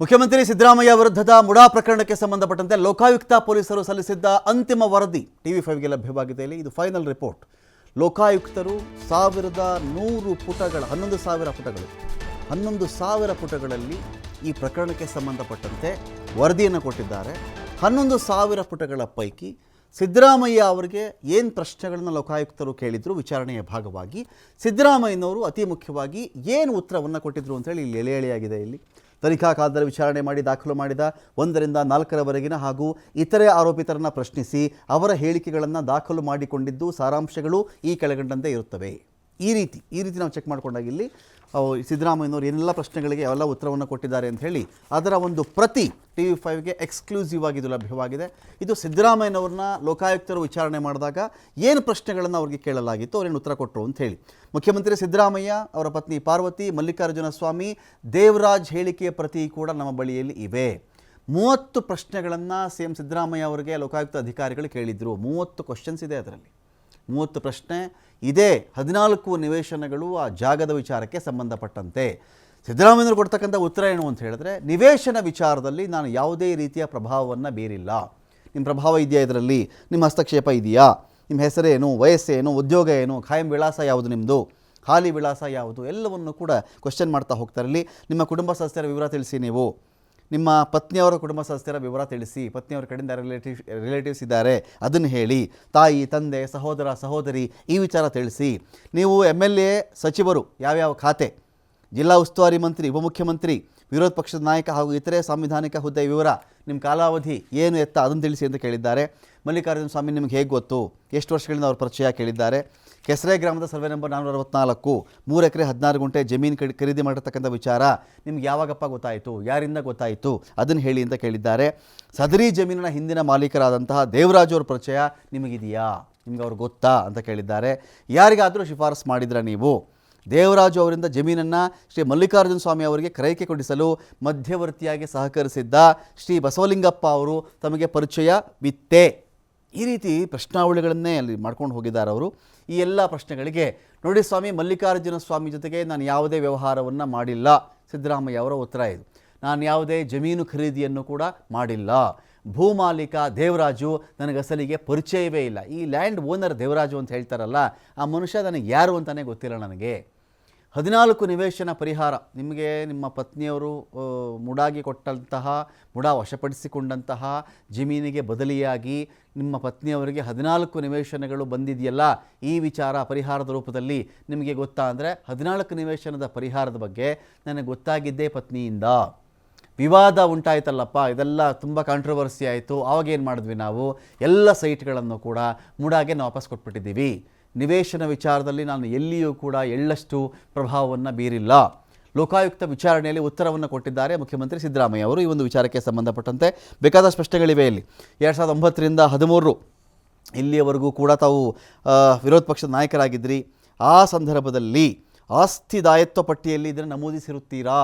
ಮುಖ್ಯಮಂತ್ರಿ ಸಿದ್ದರಾಮಯ್ಯ ವಿರುದ್ಧದ ಮುಡಾ ಪ್ರಕರಣಕ್ಕೆ ಸಂಬಂಧಪಟ್ಟಂತೆ ಲೋಕಾಯುಕ್ತ ಪೊಲೀಸರು ಸಲ್ಲಿಸಿದ್ದ ಅಂತಿಮ ವರದಿ ಟಿವಿ ಫೈವ್ಗೆ ಲಭ್ಯವಾಗಿದೆ ಇಲ್ಲಿ. ಇದು ಫೈನಲ್ ರಿಪೋರ್ಟ್. ಲೋಕಾಯುಕ್ತರು ಸಾವಿರದ ನೂರು ಪುಟಗಳ, ಹನ್ನೊಂದು ಸಾವಿರ ಪುಟಗಳು, ಹನ್ನೊಂದು ಸಾವಿರ ಪುಟಗಳಲ್ಲಿ ಈ ಪ್ರಕರಣಕ್ಕೆ ಸಂಬಂಧಪಟ್ಟಂತೆ ವರದಿಯನ್ನು ಕೊಟ್ಟಿದ್ದಾರೆ. ಹನ್ನೊಂದು ಸಾವಿರ ಪುಟಗಳ ಪೈಕಿ ಸಿದ್ದರಾಮಯ್ಯ ಅವರಿಗೆ ಏನು ಪ್ರಶ್ನೆಗಳನ್ನು ಲೋಕಾಯುಕ್ತರು ಕೇಳಿದ್ರು? ವಿಚಾರಣೆಯ ಭಾಗವಾಗಿ ಸಿದ್ದರಾಮಯ್ಯನವರು ಅತಿ ಮುಖ್ಯವಾಗಿ ಏನು ಉತ್ತರವನ್ನು ಕೊಟ್ಟಿದ್ರು ಅಂತೇಳಿ ಇಲ್ಲಿ ಎಲೆ ಎಳೆಯಾಗಿದೆ ಇಲ್ಲಿ. ತನಿಖಾ ಕಾಲದಲ್ಲಿ ವಿಚಾರಣೆ ಮಾಡಿ ದಾಖಲು ಮಾಡಿದ ಒಂದರಿಂದ ನಾಲ್ಕರವರೆಗಿನ ಹಾಗೂ ಇತರೆ ಆರೋಪಿತರನ್ನು ಪ್ರಶ್ನಿಸಿ ಅವರ ಹೇಳಿಕೆಗಳನ್ನು ದಾಖಲು ಮಾಡಿಕೊಂಡಿದ್ದು ಸಾರಾಂಶಗಳು ಈ ಕೆಳಗಂಡಂತೆ ಇರುತ್ತವೆ. ಈ ರೀತಿ ಈ ರೀತಿ ನಾವು ಚೆಕ್ ಮಾಡಿಕೊಂಡಾಗ ಇಲ್ಲಿ ಸಿದ್ದರಾಮಯ್ಯನವರು ಏನೆಲ್ಲ ಪ್ರಶ್ನೆಗಳಿಗೆ ಎಲ್ಲ ಉತ್ತರವನ್ನು ಕೊಟ್ಟಿದ್ದಾರೆ ಅಂತ ಹೇಳಿ, ಅದರ ಒಂದು ಪ್ರತಿ ಟಿ ವಿ ಫೈವ್ಗೆ ಎಕ್ಸ್ಕ್ಲೂಸಿವ್ ಆಗಿ ಇದು ಲಭ್ಯವಾಗಿದೆ. ಇದು ಸಿದ್ದರಾಮಯ್ಯನವ್ರನ್ನ ಲೋಕಾಯುಕ್ತರು ವಿಚಾರಣೆ ಮಾಡಿದಾಗ ಏನು ಪ್ರಶ್ನೆಗಳನ್ನು ಅವರಿಗೆ ಕೇಳಲಾಗಿತ್ತು ಅವ್ರೇನು ಉತ್ತರ ಕೊಟ್ಟರು ಅಂತ ಹೇಳಿ. ಮುಖ್ಯಮಂತ್ರಿ ಸಿದ್ದರಾಮಯ್ಯ, ಅವರ ಪತ್ನಿ ಪಾರ್ವತಿ ಮಲ್ಲಿಕಾರ್ಜುನ ಸ್ವಾಮಿ ದೇವರಾಜ್ ಹೇಳಿಕೆಯ ಪ್ರತಿ ಕೂಡ ನಮ್ಮ ಬಳಿಯಲ್ಲಿ ಇವೆ. ಮೂವತ್ತು ಪ್ರಶ್ನೆಗಳನ್ನು ಸಿ ಎಂ ಸಿದ್ದರಾಮಯ್ಯ ಅವರಿಗೆ ಲೋಕಾಯುಕ್ತ ಅಧಿಕಾರಿಗಳು ಕೇಳಿದರು. ಮೂವತ್ತು ಕ್ವಶನ್ಸ್ ಇದೆ ಅದರಲ್ಲಿ. ಮೂವತ್ತು ಪ್ರಶ್ನೆ. ಇದೇ ಹದಿನಾಲ್ಕು ನಿವೇಶನಗಳು ಆ ಜಾಗದ ವಿಚಾರಕ್ಕೆ ಸಂಬಂಧಪಟ್ಟಂತೆ. ಸಿದ್ದರಾಮಯ್ಯನವರು ಕೊಡ್ತಕ್ಕಂಥ ಉತ್ತರ ಏನು ಅಂತ ಹೇಳಿದ್ರೆ, ನಿವೇಶನ ವಿಚಾರದಲ್ಲಿ ನಾನು ಯಾವುದೇ ರೀತಿಯ ಪ್ರಭಾವವನ್ನು ಬೀರಿಲ್ಲ. ನಿಮ್ಮ ಪ್ರಭಾವ ಇದೆಯಾ ಇದರಲ್ಲಿ? ನಿಮ್ಮ ಹಸ್ತಕ್ಷೇಪ ಇದೆಯಾ? ನಿಮ್ಮ ಹೆಸರೇನು? ವಯಸ್ಸೇನು? ಉದ್ಯೋಗ ಏನು? ಖಾಯಂ ವಿಳಾಸ ಯಾವುದು ನಿಮ್ಮದು ಖಾಲಿ ವಿಳಾಸ ಯಾವುದು? ಎಲ್ಲವನ್ನು ಕೂಡ ಕ್ವಶನ್ ಮಾಡ್ತಾ ಹೋಗ್ತಾರೆ ಇಲ್ಲಿ ನಿಮ್ಮ ಕುಟುಂಬ ಸದಸ್ಯರ ವಿವರ ತಿಳಿಸಿ ನೀವು. ನಿಮ್ಮ ಪತ್ನಿಯವರ ಕುಟುಂಬ ಸದಸ್ಯರ ವಿವರ ತಿಳಿಸಿ, ಪತ್ನಿಯವರ ಕಡೆಯಿಂದ ರಿಲೇಟಿವ್ ರಿಲೇಟಿವ್ಸ್ ಇದ್ದಾರೆ, ಅದನ್ನು ಹೇಳಿ, ತಾಯಿ, ತಂದೆ, ಸಹೋದರ, ಸಹೋದರಿ, ಈ ವಿಚಾರ ತಿಳಿಸಿ. ನೀವು ಎಂ ಎಲ್ ಎ ಸಚಿವರು, ಯಾವ್ಯಾವ ಖಾತೆ? ಜಿಲ್ಲಾ ಉಸ್ತುವಾರಿ ಮಂತ್ರಿ, ಉಪಮುಖ್ಯಮಂತ್ರಿ, ವಿರೋಧ ಪಕ್ಷದ ನಾಯಕ ಹಾಗೂ ಇತರೆ ಸಾಂವಿಧಾನಿಕ ಹುದ್ದೆ ವಿವರ ನಿಮ್ಮ ಕಾಲಾವಧಿ ಏನು ಎತ್ತ ಅದನ್ನು ತಿಳಿಸಿ ಅಂತ ಕೇಳಿದ್ದಾರೆ. ಮಲ್ಲಿಕಾರ್ಜುನ ಸ್ವಾಮಿ ನಿಮಗೆ ಹೇಗೆ ಗೊತ್ತು? ಎಷ್ಟು ವರ್ಷಗಳಿಂದ ಅವ್ರ ಪರಿಚಯ ಕೇಳಿದ್ದಾರೆ? ಕೆಸರೆ ಗ್ರಾಮದ ಸರ್ವೆ ನಂಬರ್ ನಾನ್ನೂರ ಅರವತ್ನಾಲ್ಕು ಮೂರು ಎಕರೆ ಹದಿನಾರು ಗುಂಟೆ ಜಮೀನು ಖರೀದಿ ಮಾಡಿರ್ತಕ್ಕಂಥ ವಿಚಾರ ನಿಮ್ಗೆ ಯಾವಾಗಪ್ಪ ಗೊತ್ತಾಯಿತು? ಯಾರಿಂದ ಗೊತ್ತಾಯಿತು? ಅದನ್ನು ಹೇಳಿ ಅಂತ ಕೇಳಿದ್ದಾರೆ. ಸದರಿ ಜಮೀನಿನ ಹಿಂದಿನ ಮಾಲೀಕರಾದಂತಹ ದೇವರಾಜು ಅವ್ರ ಪರಿಚಯ ನಿಮಗಿದೆಯಾ? ನಿಮ್ಗೆ ಅವ್ರು ಗೊತ್ತಾ ಅಂತ ಕೇಳಿದ್ದಾರೆ. ಯಾರಿಗಾದರೂ ಶಿಫಾರಸು ಮಾಡಿದ್ರ ನೀವು? ದೇವರಾಜು ಅವರಿಂದ ಜಮೀನನ್ನು ಶ್ರೀ ಮಲ್ಲಿಕಾರ್ಜುನ ಸ್ವಾಮಿ ಅವರಿಗೆ ಕ್ರಯಕ್ಕೆ ಕೊಡಿಸಲು ಮಧ್ಯವರ್ತಿಯಾಗಿ ಸಹಕರಿಸಿದ್ದ ಶ್ರೀ ಬಸವಲಿಂಗಪ್ಪ ಅವರು ತಮಗೆ ಪರಿಚಯ ಬಿತ್ತೆ ಈ ರೀತಿ ಪ್ರಶ್ನಾವಳಿಗಳನ್ನೇ ಅಲ್ಲಿ ಮಾಡ್ಕೊಂಡು ಹೋಗಿದ್ದಾರೆ ಅವರು. ಈ ಎಲ್ಲ ಪ್ರಶ್ನೆಗಳಿಗೆ ನೋಡಿ ಸ್ವಾಮಿ ಮಲ್ಲಿಕಾರ್ಜುನ ಸ್ವಾಮಿ ಜೊತೆಗೆ ನಾನು ಯಾವುದೇ ವ್ಯವಹಾರವನ್ನು ಮಾಡಿಲ್ಲ. ಸಿದ್ದರಾಮಯ್ಯ ಅವರ ಉತ್ತರ ಇದು. ನಾನು ಯಾವುದೇ ಜಮೀನು ಖರೀದಿಯನ್ನು ಕೂಡ ಮಾಡಿಲ್ಲ. ಭೂಮಾಲೀಕ ದೇವರಾಜು ನನಗೆ ಅಸಲಿಗೆ ಪರಿಚಯವೇ ಇಲ್ಲ. ಈ ಲ್ಯಾಂಡ್ ಓನರ್ ದೇವರಾಜು ಅಂತ ಹೇಳ್ತಾರಲ್ಲ, ಆ ಮನುಷ್ಯ ನನಗೆ ಯಾರು ಅಂತಲೇ ಗೊತ್ತಿಲ್ಲ ನನಗೆ. ಹದಿನಾಲ್ಕು ನಿವೇಶನ ಪರಿಹಾರ. ನಿಮಗೆ ನಿಮ್ಮ ಪತ್ನಿಯವರು ಮುಡಾಗಿ ಕೊಟ್ಟಂತಹ, ಮುಡ ವಶಪಡಿಸಿಕೊಂಡಂತಹ ಜಮೀನಿಗೆ ಬದಲಿಯಾಗಿ ನಿಮ್ಮ ಪತ್ನಿಯವರಿಗೆ ಹದಿನಾಲ್ಕು ನಿವೇಶನಗಳು ಬಂದಿದೆಯಲ್ಲ, ಈ ವಿಚಾರ ಪರಿಹಾರದ ರೂಪದಲ್ಲಿ ನಿಮಗೆ ಗೊತ್ತಾ? ಅಂದರೆ ಹದಿನಾಲ್ಕು ನಿವೇಶನದ ಪರಿಹಾರದ ಬಗ್ಗೆ ನನಗೆ ಗೊತ್ತಾಗಿದ್ದೇ ಪತ್ನಿಯಿಂದ. ವಿವಾದ ಉಂಟಾಯ್ತಲ್ಲಪ್ಪ, ಇದೆಲ್ಲ ತುಂಬ ಕಾಂಟ್ರವರ್ಸಿ ಆಯಿತು. ಆವಾಗೇನು ಮಾಡಿದ್ವಿ ನಾವು? ಎಲ್ಲ ಸೈಟ್ಗಳನ್ನು ಕೂಡ ಮುಡಾಗೆ ನಾವು ವಾಪಸ್ ಕೊಟ್ಬಿಟ್ಟಿದ್ದೀವಿ. ನಿವೇಶನ ವಿಚಾರದಲ್ಲಿ ನಾನು ಎಲ್ಲಿಯೂ ಕೂಡ ಎಳ್ಳಷ್ಟು ಪ್ರಭಾವವನ್ನು ಬೀರಿಲ್ಲ. ಲೋಕಾಯುಕ್ತ ವಿಚಾರಣೆಯಲ್ಲಿ ಉತ್ತರವನ್ನು ಕೊಟ್ಟಿದ್ದಾರೆ ಮುಖ್ಯಮಂತ್ರಿ ಸಿದ್ದರಾಮಯ್ಯ ಅವರು. ಈ ಒಂದು ವಿಚಾರಕ್ಕೆ ಸಂಬಂಧಪಟ್ಟಂತೆ ಬೇಕಾದ ಸ್ಪಷ್ಟಗಳಿವೆ ಇಲ್ಲಿ. ಎರಡು ಸಾವಿರದ ಒಂಬತ್ತರಿಂದ ಹದಿಮೂರು ಇಲ್ಲಿಯವರೆಗೂ ಕೂಡ ತಾವು ವಿರೋಧ ಪಕ್ಷದ ನಾಯಕರಾಗಿದ್ದಿರಿ ಆ ಸಂದರ್ಭದಲ್ಲಿ ಆಸ್ತಿ ದಾಯತ್ವ ಪಟ್ಟಿಯಲ್ಲಿ ಇದನ್ನು ನಮೂದಿಸಿರುತ್ತೀರಾ?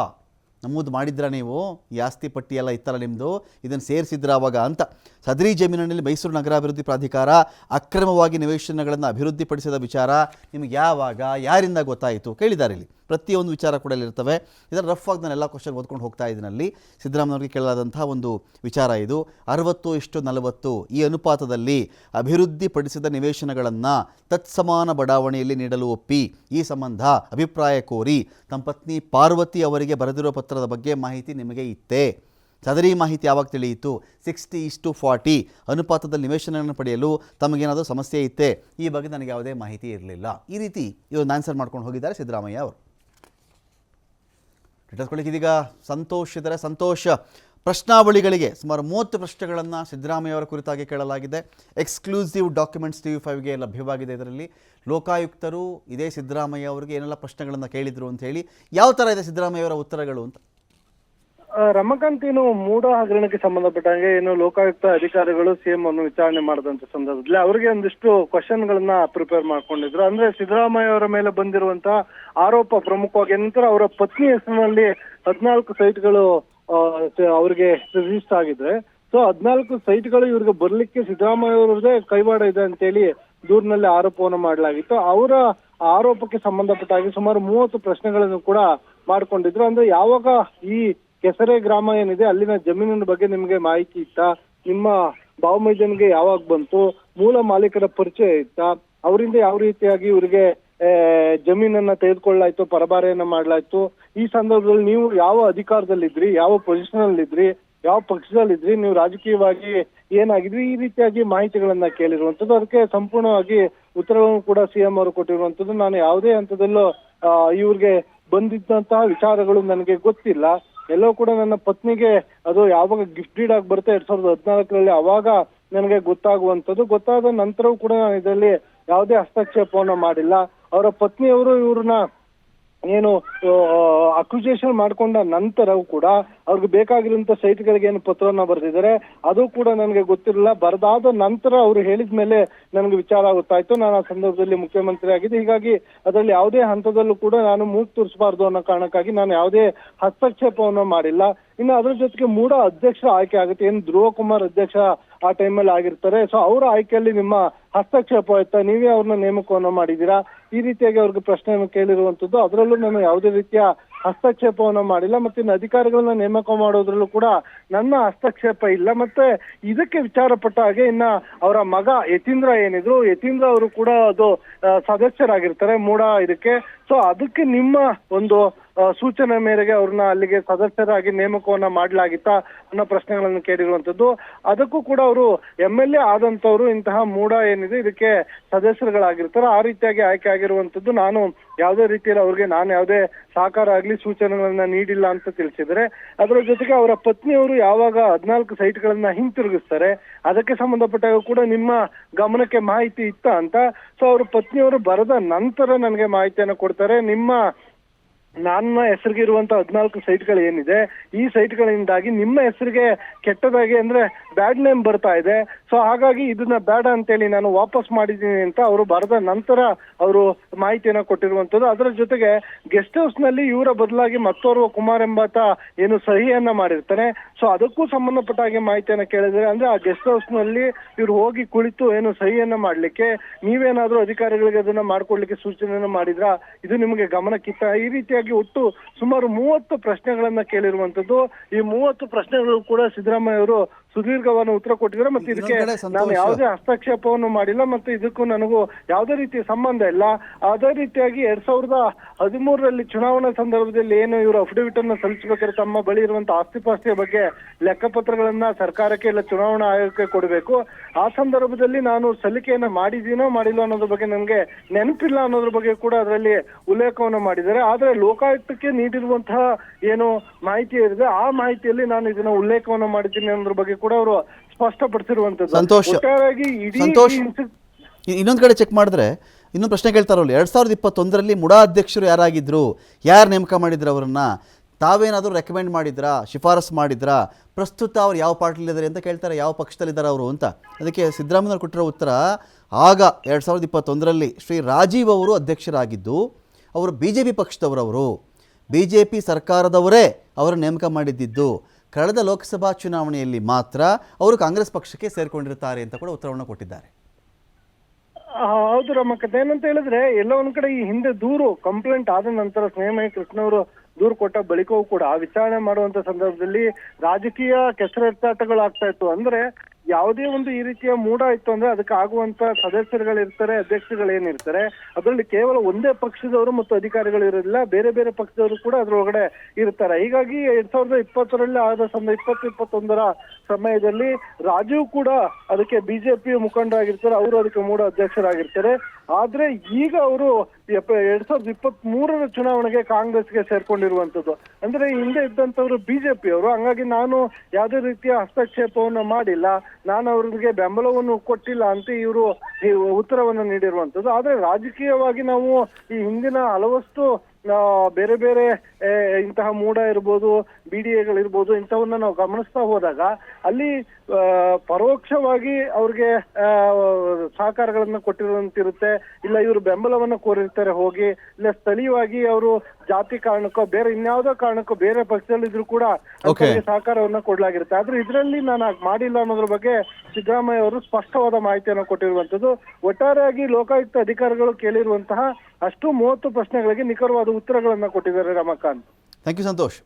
ನಮೂದು ಮಾಡಿದ್ರ ನೀವು? ಈ ಆಸ್ತಿ ಪಟ್ಟಿ ಎಲ್ಲ ಇತ್ತಲ್ಲ ನಿಮ್ಮದು ಇದನ್ನು ಸೇರಿಸಿದ್ರ ಅವಾಗ ಅಂತ. ಸದರಿ ಜಮೀನಿನಲ್ಲಿ ಮೈಸೂರು ನಗರಾಭಿವೃದ್ಧಿ ಪ್ರಾಧಿಕಾರ ಅಕ್ರಮವಾಗಿ ನಿವೇಶನಗಳನ್ನು ಅಭಿವೃದ್ಧಿಪಡಿಸಿದ ವಿಚಾರ ನಿಮಗೆ ಯಾವಾಗ, ಯಾರಿಂದ ಗೊತ್ತಾಯಿತು? ಕೇಳಿದ್ದಾರೆ ಇಲ್ಲಿ ಪ್ರತಿಯೊಂದು ವಿಚಾರ ಕೂಡ ಇಲ್ಲಿರ್ತವೆ ಇದರ ರಫ್ ಆಗಿ ನಾನು ಎಲ್ಲ ಕ್ವಶನ್ ಓದ್ಕೊಂಡು ಹೋಗ್ತಾ ಇದ್ದೀನಲ್ಲಿ ಸಿದ್ದರಾಮಯ್ಯವ್ರಿಗೆ ಕೇಳಲಾದಂತಹ ಒಂದು ವಿಚಾರ ಇದು. ಅರವತ್ತು ಇಷ್ಟು ನಲವತ್ತು ಈ ಅನುಪಾತದಲ್ಲಿ ಅಭಿವೃದ್ಧಿಪಡಿಸಿದ ನಿವೇಶನಗಳನ್ನು ತತ್ಸಮಾನ ಬಡಾವಣೆಯಲ್ಲಿ ನೀಡಲು ಒಪ್ಪಿ ಈ ಸಂಬಂಧ ಅಭಿಪ್ರಾಯ ಕೋರಿ ತಮ್ಮ ಪತ್ನಿ ಪಾರ್ವತಿ ಅವರಿಗೆ ಬರೆದಿರೋ ಪತ್ರದ ಬಗ್ಗೆ ಮಾಹಿತಿ ನಿಮಗೆ ಇತ್ತೇ. ಸದರಿ ಮಾಹಿತಿ ಯಾವಾಗ ತಿಳಿಯಿತು? ಸಿಕ್ಸ್ಟಿ ಇಷ್ಟು ಫಾರ್ಟಿ ಅನುಪಾತದಲ್ಲಿ ನಿವೇಶನಗಳನ್ನು ಪಡೆಯಲು ತಮಗೇನಾದರೂ ಸಮಸ್ಯೆ ಇತ್ತೆ? ಈ ಬಗ್ಗೆ ನನಗೆ ಯಾವುದೇ ಮಾಹಿತಿ ಇರಲಿಲ್ಲ. ಈ ರೀತಿ ಇವರು ಆನ್ಸರ್ ಮಾಡ್ಕೊಂಡು ಹೋಗಿದ್ದಾರೆ ಸಿದ್ದರಾಮಯ್ಯ ಅವರು. ಡೀಟೇಲ್ಸ್ಗಳಿಗೆ ಇದೀಗ ಸಂತೋಷ. ಇದ್ದಾರೆ ಸಂತೋಷ್ ಪ್ರಶ್ನಾವಳಿಗಳಿಗೆ ಸುಮಾರು ಮೂವತ್ತು ಪ್ರಶ್ನೆಗಳನ್ನು ಸಿದ್ದರಾಮಯ್ಯ ಅವರ ಕುರಿತಾಗಿ ಕೇಳಲಾಗಿದೆ. ಎಕ್ಸ್ಕ್ಲೂಸಿವ್ ಡಾಕ್ಯುಮೆಂಟ್ಸ್ ಟಿ ವಿ ಫೈವ್ಗೆ ಲಭ್ಯವಾಗಿದೆ ಇದರಲ್ಲಿ. ಲೋಕಾಯುಕ್ತರು, ಇದೇ ಸಿದ್ದರಾಮಯ್ಯ ಅವರಿಗೆ ಏನೆಲ್ಲ ಪ್ರಶ್ನೆಗಳನ್ನು ಕೇಳಿದರು ಅಂತ ಹೇಳಿ, ಯಾವ ಥರ ಇದೆ ಸಿದ್ದರಾಮಯ್ಯ ಅವರ ಉತ್ತರಗಳು ಅಂತ. ರಮಾಕಾಂತ್ ಏನು ಮೂಡ ಹಗರಣಕ್ಕೆ ಸಂಬಂಧಪಟ್ಟಂಗೆ ಏನು ಲೋಕಾಯುಕ್ತ ಅಧಿಕಾರಿಗಳು ಸಿಎಂ ಅನ್ನು ವಿಚಾರಣೆ ಮಾಡಿದಂತ ಸಂದರ್ಭದಲ್ಲಿ ಅವರಿಗೆ ಒಂದಿಷ್ಟು ಕ್ವಶನ್ ಗಳನ್ನ ಪ್ರಿಪೇರ್ ಮಾಡ್ಕೊಂಡಿದ್ರು. ಅಂದ್ರೆ ಸಿದ್ದರಾಮಯ್ಯ ಅವರ ಮೇಲೆ ಬಂದಿರುವಂತ ಆರೋಪ ಪ್ರಮುಖವಾಗಿ ನಂತರ ಅವರ ಪತ್ನಿ ಹೆಸರಿನಲ್ಲಿ ಹದಿನಾಲ್ಕು ಸೈಟ್ಗಳು ಅವರಿಗೆ ರಿಜಿಸ್ಟರ್ ಆಗಿದ್ರೆ. ಸೊ ಹದಿನಾಲ್ಕು ಸೈಟ್ಗಳು ಇವ್ರಿಗೆ ಬರ್ಲಿಕ್ಕೆ ಸಿದ್ದರಾಮಯ್ಯ ಅವರದೇ ಕೈವಾಡ ಇದೆ ಅಂತೇಳಿ ದೂರಿನಲ್ಲಿ ಆರೋಪವನ್ನು ಮಾಡಲಾಗಿತ್ತು. ಅವರ ಆರೋಪಕ್ಕೆ ಸಂಬಂಧಪಟ್ಟಾಗಿ ಸುಮಾರು ಮೂವತ್ತು ಪ್ರಶ್ನೆಗಳನ್ನು ಕೂಡ ಮಾಡ್ಕೊಂಡಿದ್ರು. ಅಂದ್ರೆ ಯಾವಾಗ ಈ ಕೆಸರೆ ಗ್ರಾಮ ಏನಿದೆ, ಅಲ್ಲಿನ ಜಮೀನಿನ ಬಗ್ಗೆ ನಿಮ್ಗೆ ಮಾಹಿತಿ ಇತ್ತಾ? ನಿಮ್ಮ ಭಾವಮೈದನ್ಗೆ ಯಾವಾಗ ಬಂತು? ಮೂಲ ಮಾಲೀಕರ ಪರಿಚಯ ಇತ್ತಾ? ಅವರಿಂದ ಯಾವ ರೀತಿಯಾಗಿ ಇವರಿಗೆ ಜಮೀನನ್ನ ತೆಗೆದುಕೊಳ್ಳಾಯ್ತು ಪರಭಾರೆಯನ್ನ ಮಾಡ್ಲಾಯ್ತು? ಈ ಸಂದರ್ಭದಲ್ಲಿ ನೀವು ಯಾವ ಅಧಿಕಾರದಲ್ಲಿದ್ರಿ? ಯಾವ ಪೊಸಿಷನ್ ಅಲ್ಲಿ ಇದ್ರಿ ಯಾವ ಪಕ್ಷದಲ್ಲಿದ್ರಿ? ನೀವು ರಾಜಕೀಯವಾಗಿ ಏನಾಗಿದ್ರಿ? ಈ ರೀತಿಯಾಗಿ ಮಾಹಿತಿಗಳನ್ನ ಕೇಳಿರುವಂತದ್ದು ಅದಕ್ಕೆ ಸಂಪೂರ್ಣವಾಗಿ ಉತ್ತರವನ್ನು ಕೂಡ ಸಿಎಂ ಅವರು ಕೊಟ್ಟಿರುವಂತದ್ದು ನಾನು ಯಾವುದೇ ಹಂತದಲ್ಲೂ ಇವ್ರಿಗೆ ಬಂದಿದ್ದಂತಹ ವಿಚಾರಗಳು ನನಗೆ ಗೊತ್ತಿಲ್ಲ. ಎಲ್ಲೋ ಕೂಡ ನನ್ನ ಪತ್ನಿಗೆ ಅದು ಯಾವಾಗ ಗಿಫ್ಟ್ ಡೀಡ್ ಆಗಿ ಬರುತ್ತೆ ಎರಡ್ ಸಾವಿರದ ಹದಿನಾಲ್ಕರಲ್ಲಿ ಅವಾಗ ನನಗೆ ಗೊತ್ತಾಗುವಂಥದ್ದು. ಗೊತ್ತಾದ ನಂತರವೂ ಕೂಡ ನಾನು ಇದರಲ್ಲಿ ಯಾವುದೇ ಹಸ್ತಕ್ಷೇಪವನ್ನು ಮಾಡಿಲ್ಲ. ಅವರ ಪತ್ನಿಯವರು ಇವ್ರನ್ನ ಏನು ಅಕ್ಯುಜೇಷನ್ ಮಾಡ್ಕೊಂಡ ನಂತರವೂ ಕೂಡ ಅವ್ರಿಗೆ ಬೇಕಾಗಿರುವಂತ ಸೈಟ್ಗಳಿಗೆ ಏನು ಪತ್ರವನ್ನ ಬರೆದಿದ್ದಾರೆ. ಅದು ಕೂಡ ನನಗೆ ಗೊತ್ತಿರಲಿಲ್ಲ. ಬರೆದಾದ ನಂತರ ಅವರು ಹೇಳಿದ ಮೇಲೆ ನನಗೆ ವಿಚಾರ ಗೊತ್ತಾಯ್ತು. ನಾನು ಆ ಸಂದರ್ಭದಲ್ಲಿ ಮುಖ್ಯಮಂತ್ರಿ ಆಗಿದ್ದೆ. ಹೀಗಾಗಿ ಅದರಲ್ಲಿ ಯಾವುದೇ ಹಂತದಲ್ಲೂ ಕೂಡ ನಾನು ಮೂಗು ತೋರಿಸಬಾರ್ದು ಅನ್ನೋ ಕಾರಣಕ್ಕಾಗಿ ನಾನು ಯಾವುದೇ ಹಸ್ತಕ್ಷೇಪವನ್ನು ಮಾಡಿಲ್ಲ. ಇನ್ನು ಅದರ ಜೊತೆಗೆ ಮೂಡ ಅಧ್ಯಕ್ಷ ಆಯ್ಕೆ ಆಗುತ್ತೆ. ಏನು ಧ್ರುವ ಕುಮಾರ್ ಅಧ್ಯಕ್ಷ ಆ ಟೈಮಲ್ಲಿ ಆಗಿರ್ತಾರೆ. ಸೊ ಅವರ ಆಯ್ಕೆಯಲ್ಲಿ ನಿಮ್ಮ ಹಸ್ತಕ್ಷೇಪ ಆಯ್ತಾ ನೀವೇ ಅವ್ರನ್ನ ನೇಮಕವನ್ನು ಮಾಡಿದ್ದೀರಾ? ಈ ರೀತಿಯಾಗಿ ಅವ್ರಿಗೆ ಪ್ರಶ್ನೆಯನ್ನು ಕೇಳಿರುವಂತದ್ದು ಅದರಲ್ಲೂ ನಾನು ಯಾವುದೇ ರೀತಿಯ ಹಸ್ತಕ್ಷೇಪವನ್ನು ಮಾಡಿಲ್ಲ, ಮತ್ತೆ ಇನ್ನು ಅಧಿಕಾರಿಗಳನ್ನ ನೇಮಕ ಮಾಡೋದ್ರಲ್ಲೂ ಕೂಡ ನನ್ನ ಹಸ್ತಕ್ಷೇಪ ಇಲ್ಲ, ಮತ್ತೆ ಇದಕ್ಕೆ ವಿಚಾರಪಟ್ಟ ಹಾಗೆ ಇನ್ನ ಅವರ ಮಗ ಯತೀಂದ್ರ ಏನಿದ್ರು, ಯತೀಂದ್ರ ಅವರು ಕೂಡ ಅದು ಸದಸ್ಯರಾಗಿರ್ತಾರೆ ಮೂಡ ಇದಕ್ಕೆ. ಸೊ ಅದಕ್ಕೆ ನಿಮ್ಮ ಒಂದು ಸೂಚನೆ ಮೇರೆಗೆ ಅವ್ರನ್ನ ಅಲ್ಲಿಗೆ ಸದಸ್ಯರಾಗಿ ನೇಮಕವನ್ನ ಮಾಡಲಾಗಿತ್ತಾ ಅನ್ನೋ ಪ್ರಶ್ನೆಗಳನ್ನು ಕೇಳಿರುವಂತದ್ದು ಅದಕ್ಕೂ ಕೂಡ ಅವರು ಎಂ ಎಲ್ ಎ ಆದಂತವ್ರು ಇಂತಹ ಮೂಡ ಏನಿದೆ, ಇದಕ್ಕೆ ಸದಸ್ಯರುಗಳಾಗಿರ್ತಾರೆ. ಆ ರೀತಿಯಾಗಿ ಆಯ್ಕೆ ಆಗಿರುವಂತದ್ದು ನಾನು ಯಾವುದೇ ರೀತಿಯಲ್ಲಿ ಅವ್ರಿಗೆ ನಾನು ಯಾವುದೇ ಸಹಕಾರ ಆಗ್ಲಿ ಸೂಚನೆಗಳನ್ನ ನೀಡಿಲ್ಲ ಅಂತ ತಿಳಿಸಿದರೆ, ಅದರ ಜೊತೆಗೆ ಅವರ ಪತ್ನಿಯವರು ಯಾವಾಗ ಹದಿನಾಲ್ಕು ಸೈಟ್ಗಳನ್ನ ಹಿಂತಿರುಗಿಸ್ತಾರೆ, ಅದಕ್ಕೆ ಸಂಬಂಧಪಟ್ಟಾಗ ಕೂಡ ನಿಮ್ಮ ಗಮನಕ್ಕೆ ಮಾಹಿತಿ ಇತ್ತ ಅಂತ. ಸೊ ಅವ್ರ ಪತ್ನಿಯವರು ಬರೆದ ನಂತರ ನನಗೆ ಮಾಹಿತಿಯನ್ನು ಕೊಡ್ತಾರೆ. ನಿಮ್ಮ ನನ್ನ ಹೆಸರಿಗೆ ಇರುವಂತ ಹದಿನಾಲ್ಕು ಸೈಟ್ಗಳು ಏನಿದೆ, ಈ ಸೈಟ್ಗಳಿಂದಾಗಿ ನಿಮ್ಮ ಹೆಸರಿಗೆ ಕೆಟ್ಟದಾಗಿ ಅಂದ್ರೆ ಬ್ಯಾಡ್ ನೇಮ್ ಬರ್ತಾ ಇದೆ. ಸೊ ಹಾಗಾಗಿ ಇದನ್ನ ಬೇಡ ಅಂತೇಳಿ ನಾನು ವಾಪಸ್ ಮಾಡಿದ್ದೀನಿ ಅಂತ ಅವರು ಬರೆದ ನಂತರ ಅವರು ಮಾಹಿತಿಯನ್ನ ಕೊಟ್ಟಿರುವಂತದ್ದು. ಅದರ ಜೊತೆಗೆ ಗೆಸ್ಟ್ ಹೌಸ್ನಲ್ಲಿ ಇವರ ಬದಲಾಗಿ ಮತ್ತೋರ್ವ ಕುಮಾರ್ ಎಂಬಾತ ಏನು ಸಹಿಯನ್ನ ಮಾಡಿರ್ತಾನೆ. ಸೊ ಅದಕ್ಕೂ ಸಂಬಂಧಪಟ್ಟ ಹಾಗೆ ಮಾಹಿತಿಯನ್ನ ಕೇಳಿದ್ರೆ ಅಂದ್ರೆ ಆ ಗೆಸ್ಟ್ ಹೌಸ್ನಲ್ಲಿ ಇವ್ರು ಹೋಗಿ ಕುಳಿತು ಏನು ಸಹಿಯನ್ನ ಮಾಡ್ಲಿಕ್ಕೆ, ನೀವೇನಾದ್ರೂ ಅಧಿಕಾರಿಗಳಿಗೆ ಅದನ್ನ ಮಾಡ್ಕೊಡ್ಲಿಕ್ಕೆ ಸೂಚನೆಯನ್ನ ಮಾಡಿದ್ರ? ಇದು ನಿಮಗೆ ಗಮನಕ್ಕಿತ್ತ. ಈ ರೀತಿಯಾಗಿ ಒಟ್ಟು ಸುಮಾರು ಮೂವತ್ತು ಪ್ರಶ್ನೆಗಳನ್ನ ಕೇಳಿರುವಂತದ್ದು. ಈ ಮೂವತ್ತು ಪ್ರಶ್ನೆಗಳು ಕೂಡ ಸಿದ್ದರಾಮಯ್ಯ ಅವರು ಸುದೀರ್ಘವಾದ ಉತ್ತರ ಕೊಟ್ಟಿದ್ದಾರೆ. ಮತ್ತೆ ಇದಕ್ಕೆ ನಾನು ಯಾವುದೇ ಹಸ್ತಕ್ಷೇಪವನ್ನು ಮಾಡಿಲ್ಲ. ಮತ್ತೆ ಇದಕ್ಕೂ ನನಗೂ ಯಾವುದೇ ರೀತಿಯ ಸಂಬಂಧ ಇಲ್ಲ. ಅದೇ ರೀತಿಯಾಗಿ ಎರಡ್ ಸಾವಿರದ ಹದಿಮೂರರಲ್ಲಿ ಚುನಾವಣಾ ಸಂದರ್ಭದಲ್ಲಿ ಏನು ಇವರು ಅಫಿಡವಿಟ್ ಅನ್ನು ಸಲ್ಲಿಸಬೇಕಾದ್ರೆ ತಮ್ಮ ಬಳಿ ಇರುವಂತಹ ಆಸ್ತಿಪಾಸ್ತಿಯ ಬಗ್ಗೆ ಲೆಕ್ಕಪತ್ರಗಳನ್ನ ಸರ್ಕಾರಕ್ಕೆ ಇಲ್ಲ ಚುನಾವಣಾ ಆಯೋಗಕ್ಕೆ ಕೊಡಬೇಕು. ಆ ಸಂದರ್ಭದಲ್ಲಿ ನಾನು ಸಲ್ಲಿಕೆಯನ್ನ ಮಾಡಿದ್ದೀನೋ ಮಾಡಿಲ್ಲ ಅನ್ನೋದ್ರ ಬಗ್ಗೆ ನನಗೆ ನೆನಪಿಲ್ಲ ಅನ್ನೋದ್ರ ಬಗ್ಗೆ ಕೂಡ ಅದರಲ್ಲಿ ಉಲ್ಲೇಖವನ್ನು ಮಾಡಿದ್ದಾರೆ. ಆದ್ರೆ ಲೋಕಾಯುಕ್ತಕ್ಕೆ ನೀಡಿರುವಂತಹ ಏನು ಮಾಹಿತಿ ಇದೆ ಆ ಮಾಹಿತಿಯಲ್ಲಿ ನಾನು ಇದನ್ನ ಉಲ್ಲೇಖವನ್ನು ಮಾಡಿದ್ದೀನಿ ಅನ್ನೋದ್ರ ಬಗ್ಗೆ ಕೂಡ ಅವರು ಸ್ಪಷ್ಟಪಡಿಸಿರುವಂತದ್ದು. ಸಂತೋಷ. ಒಟ್ಟಾರೆಯಾಗಿ ಇಡೀ ಸಂತೋಷ್. ಈ ಇನ್ಸಿ- ಇನ್ನೊಂದು ಕಡೆ ಚೆಕ್ ಮಾಡಿದ್ರೆ ಇನ್ನೊಂದು ಪ್ರಶ್ನೆ ಕೇಳ್ತಾರಲ್ಲ ಎರಡ್ ಸಾವಿರದ ಇಪ್ಪತ್ತೊಂದರಲ್ಲಿ ಮುಡಾ ಅಧ್ಯಕ್ಷರು ಯಾರಾಗಿದ್ರು ಯಾರು ನೇಮಕ ಮಾಡಿದ್ರು ಅವರನ್ನ? ತಾವೇನಾದರೂ ರೆಕಮೆಂಡ್ ಮಾಡಿದ್ರಾ? ಶಿಫಾರಸ್ ಮಾಡಿದ್ರಾ? ಪ್ರಸ್ತುತ ಅವ್ರು ಯಾವ ಪಾರ್ಟಿಲಿದ್ದಾರೆ ಅಂತ ಕೇಳ್ತಾರೆ ಯಾವ ಪಕ್ಷದಲ್ಲಿದ್ದಾರೆ ಅವರು ಅಂತ. ಅದಕ್ಕೆ ಸಿದ್ದರಾಮಯ್ಯವ್ರು ಕೊಟ್ಟಿರೋ ಉತ್ತರ ಆಗ ಎರಡ್ ಸಾವಿರದ ಇಪ್ಪತ್ತೊಂದರಲ್ಲಿ ಶ್ರೀ ರಾಜೀವ್ ಅವರು ಅಧ್ಯಕ್ಷರಾಗಿದ್ದು ಅವರು ಬಿ ಜೆ ಪಿ ಪಕ್ಷದವರವರು. ಬಿ ಜೆ ಪಿ ಸರ್ಕಾರದವರೇ ಅವರ ನೇಮಕ ಮಾಡಿದ್ದಿದ್ದು. ಕಳೆದ ಲೋಕಸಭಾ ಚುನಾವಣೆಯಲ್ಲಿ ಮಾತ್ರ ಅವರು ಕಾಂಗ್ರೆಸ್ ಪಕ್ಷಕ್ಕೆ ಸೇರಿಕೊಂಡಿರ್ತಾರೆ ಅಂತ ಕೂಡ ಉತ್ತರವನ್ನು ಕೊಟ್ಟಿದ್ದಾರೆ. ಹೌದು ಹೌದು ಕಥೆ ಏನಂತ ಹೇಳಿದ್ರೆ ಎಲ್ಲ ಒಂದ್ ಕಡೆ ಈ ಹಿಂದೆ ದೂರು ಕಂಪ್ಲೇಂಟ್ ಆದ ನಂತರ ಸ್ನೇಹಮಯ ಕೃಷ್ಣವರು ದೂರು ಕೊಟ್ಟ ಬಳಿಕವೂ ಕೂಡ ವಿಚಾರಣೆ ಮಾಡುವಂತ ಸಂದರ್ಭದಲ್ಲಿ ರಾಜಕೀಯ ಕೆಸರೆತ್ತಾಟಗಳಾಗ್ತಾ ಇತ್ತು. ಅಂದ್ರೆ ಯಾವುದೇ ಒಂದು ಈ ರೀತಿಯ ಮೂಡ ಇತ್ತು ಅಂದ್ರೆ ಅದಕ್ಕೆ ಆಗುವಂತ ಸದಸ್ಯರುಗಳಿರ್ತಾರೆ ಅಧ್ಯಕ್ಷರುಗಳೇನಿರ್ತಾರೆ ಅದರಲ್ಲಿ ಕೇವಲ ಒಂದೇ ಪಕ್ಷದವರು ಮತ್ತು ಅಧಿಕಾರಿಗಳು ಇರೋದಿಲ್ಲ, ಬೇರೆ ಬೇರೆ ಪಕ್ಷದವರು ಕೂಡ ಅದರೊಳಗಡೆ ಇರ್ತಾರೆ. ಹೀಗಾಗಿ ಎರಡ್ ಸಾವಿರದ ಇಪ್ಪತ್ತರಲ್ಲಿ ಆದ ಸಂದ ಇಪ್ಪತ್ತು, ಇಪ್ಪತ್ತೊಂದರ ಸಮಯದಲ್ಲಿ ರಾಜೀವ್ ಕೂಡ ಅದಕ್ಕೆ ಬಿಜೆಪಿ ಮುಖಂಡರಾಗಿರ್ತಾರೆ, ಅವರು ಅದಕ್ಕೆ ಮೂಡ ಅಧ್ಯಕ್ಷರಾಗಿರ್ತಾರೆ. ಆದ್ರೆ ಈಗ ಅವರು ಎರಡ್ ಸಾವಿರದ ಇಪ್ಪತ್ತ್ ಮೂರರ ಚುನಾವಣೆಗೆ ಕಾಂಗ್ರೆಸ್ಗೆ ಸೇರ್ಕೊಂಡಿರುವಂತದ್ದು ಅಂದ್ರೆ ಹಿಂದೆ ಇದ್ದಂತವ್ರು ಬಿಜೆಪಿ ಅವರು. ಹಂಗಾಗಿ ನಾನು ಯಾವುದೇ ರೀತಿಯ ಹಸ್ತಕ್ಷೇಪವನ್ನು ಮಾಡಿಲ್ಲ. ನಾನು ಅವ್ರಿಗೆ ಬೆಂಬಲವನ್ನು ಕೊಟ್ಟಿಲ್ಲ ಅಂತ ಇವರು ಉತ್ತರವನ್ನು ನೀಡಿರುವಂತದ್ದು ಆದ್ರೆ ರಾಜಕೀಯವಾಗಿ ನಾವು ಈ ಹಿಂದಿನ ಹಲವಷ್ಟು ಬೇರೆ ಬೇರೆ ಇಂತಹ ಮೂಡ ಇರ್ಬೋದು ಬಿ ಡಿ ಎಗಳಿರ್ಬೋದು ಇಂಥವನ್ನ ನಾವು ಗಮನಿಸ್ತಾ ಹೋದಾಗ ಅಲ್ಲಿ ಪರೋಕ್ಷವಾಗಿ ಅವ್ರಿಗೆ ಸಹಕಾರಗಳನ್ನು ಕೊಟ್ಟಿರುವಂತಿರುತ್ತೆ. ಇಲ್ಲ ಇವರು ಬೆಂಬಲವನ್ನ ಕೋರಿರ್ತಾರೆ ಹೋಗಿ. ಇಲ್ಲ ಸ್ಥಳೀಯವಾಗಿ ಅವರು ಜಾತಿ ಕಾರಣಕ್ಕೋ ಬೇರೆ ಇನ್ಯಾವುದೋ ಕಾರಣಕ್ಕೋ ಬೇರೆ ಪಕ್ಷದಲ್ಲಿದ್ರು ಕೂಡ ಅವರಿಗೆ ಸಹಕಾರವನ್ನ ಕೊಡ್ಲಾಗಿರುತ್ತೆ. ಆದ್ರೆ ಇದರಲ್ಲಿ ನಾನು ಹಾಗ್ ಮಾಡಿಲ್ಲ ಅನ್ನೋದ್ರ ಬಗ್ಗೆ ಸಿದ್ದರಾಮಯ್ಯ ಅವರು ಸ್ಪಷ್ಟವಾದ ಮಾಹಿತಿಯನ್ನು ಕೊಟ್ಟಿರುವಂತದ್ದು. ಒಟ್ಟಾರೆಯಾಗಿ ಲೋಕಾಯುಕ್ತ ಅಧಿಕಾರಿಗಳು ಕೇಳಿರುವಂತಹ ಅಷ್ಟು ಮೂವತ್ತು ಪ್ರಶ್ನೆಗಳಿಗೆ ನಿಖರವಾದ ಉತ್ತರಗಳನ್ನು ಕೊಟ್ಟಿದ್ದಾರೆ ರಮಕಾಂತ್. Thank you Santosh